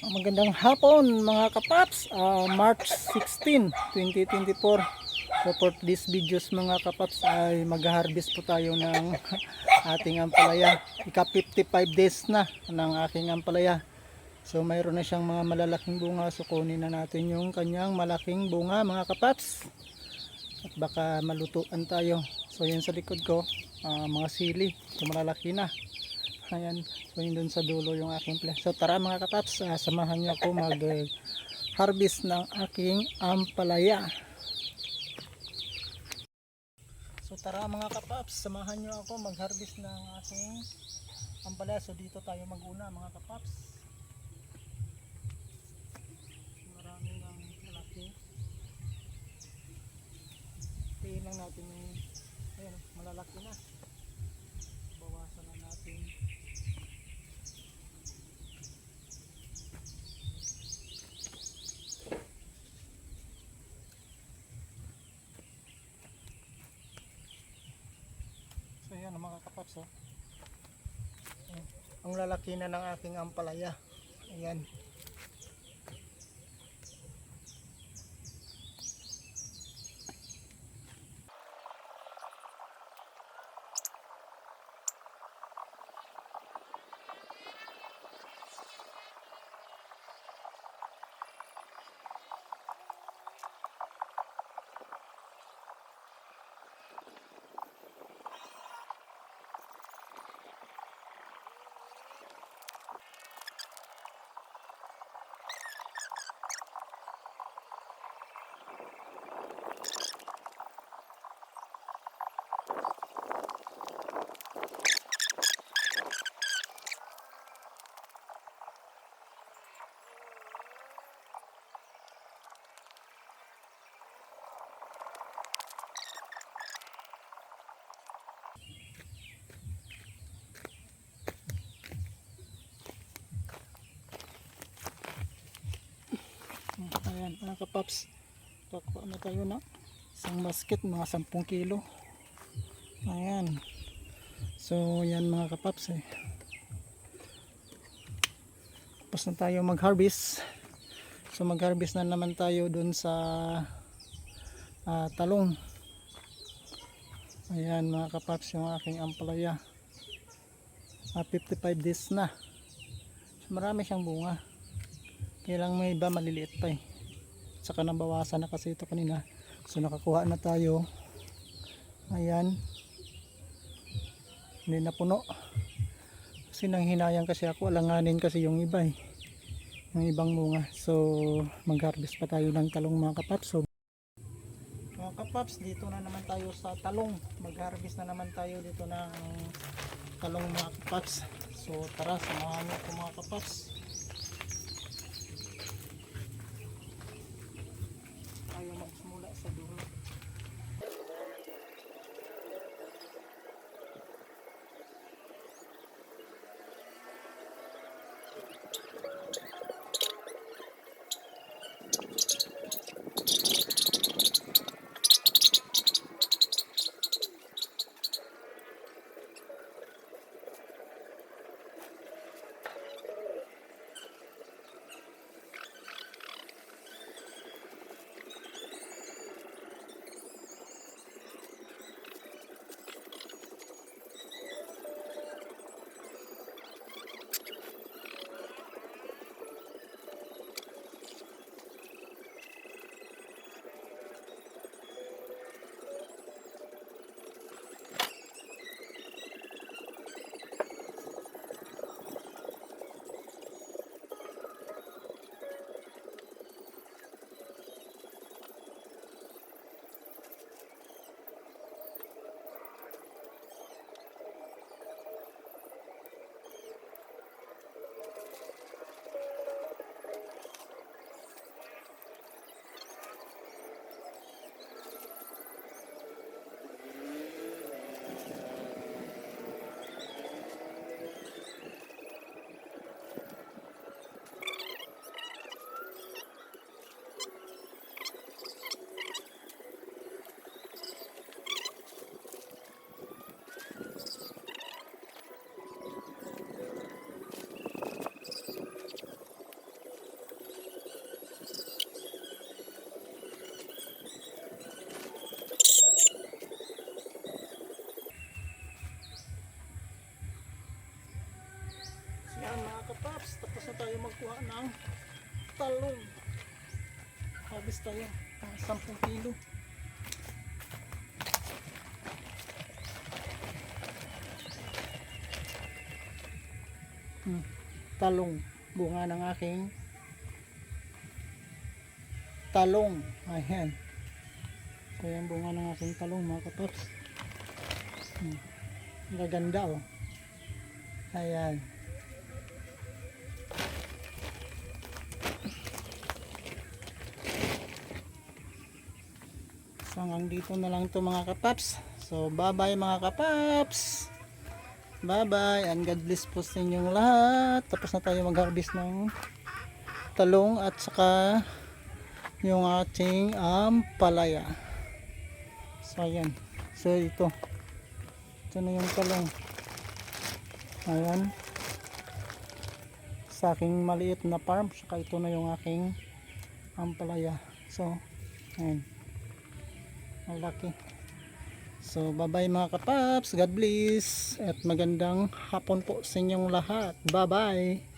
Magandang hapon mga kapaps, Ah, March 16, 2024. So for this videos mga kapaps ay mag-harvest po tayo ng ating ampalaya. Ika 55 days na ng aking ampalaya. So mayroon na siyang mga malalaking bunga. So kunin na natin yung kanyang malaking bunga mga kapaps. At baka malutuan tayo. So yan sa likod ko, ah, mga sili. So malalaki na. Ayan, yun dun sa dulo yung aking plan. So tara mga kataps, ah, samahan niyo ako mag eh, harvest ng aking ampalaya. So tara mga kapaps, samahan niyo ako mag harvest ng aking ampalaya. So dito tayo maguna mga kapaps. Marami ng malaki. Tingin lang natin yung ayan, malalaki na. Bawasan na natin. So yan Ayan. Ang lalaki na ng aking ampalaya. Ayan. Ayan mga kapaps. Kakuha na tayo na isang basket mga 10 kilo. Ayan. So yan mga kapaps eh. Tapos na tayo mag-harvest. So mag-harvest na naman tayo dun sa ah, talong. Ayan mga kapaps yung aking ampalaya. Ah, 55 days na. So, marami siyang bunga. Kailang may iba maliliit pa eh. Saka nabawasan na kasi ito kanina. So nakakuha na tayo. Ayan. Hindi na puno. Kasi nang hinayang kasi ako. Alanganin kasi yung iba eh. Yung ibang bunga. So mag-harvest pa tayo ng talong mga kapaps. So, mga kapaps, dito na naman tayo sa talong. Mag-harvest na naman tayo dito ng talong mga kapaps. So tara, samahan niyo ako mga kapaps. tayo magsimula sa dulo. Yan kapaps, tapos na tayo magkuha ng talong. Harvest tayo, ah, 10 kilo. Hmm, talong, bunga ng aking talong. Ayan. Ito yung bunga ng aking talong mga kapaps. Hmm. Gaganda oh. Ayan. Hanggang dito na lang to mga kapaps. So bye bye mga kapaps. Bye bye and God bless po sa inyong lahat. Tapos na tayo mag-harvest ng talong at saka yung ating ampalaya. So ayan. So ito. Ito na yung talong. Ayan. Sa aking maliit na farm. Saka ito na yung aking ampalaya. So, ayan. Ang laki. So, bye-bye mga kapaps. God bless. At magandang hapon po sa inyong lahat. Bye-bye.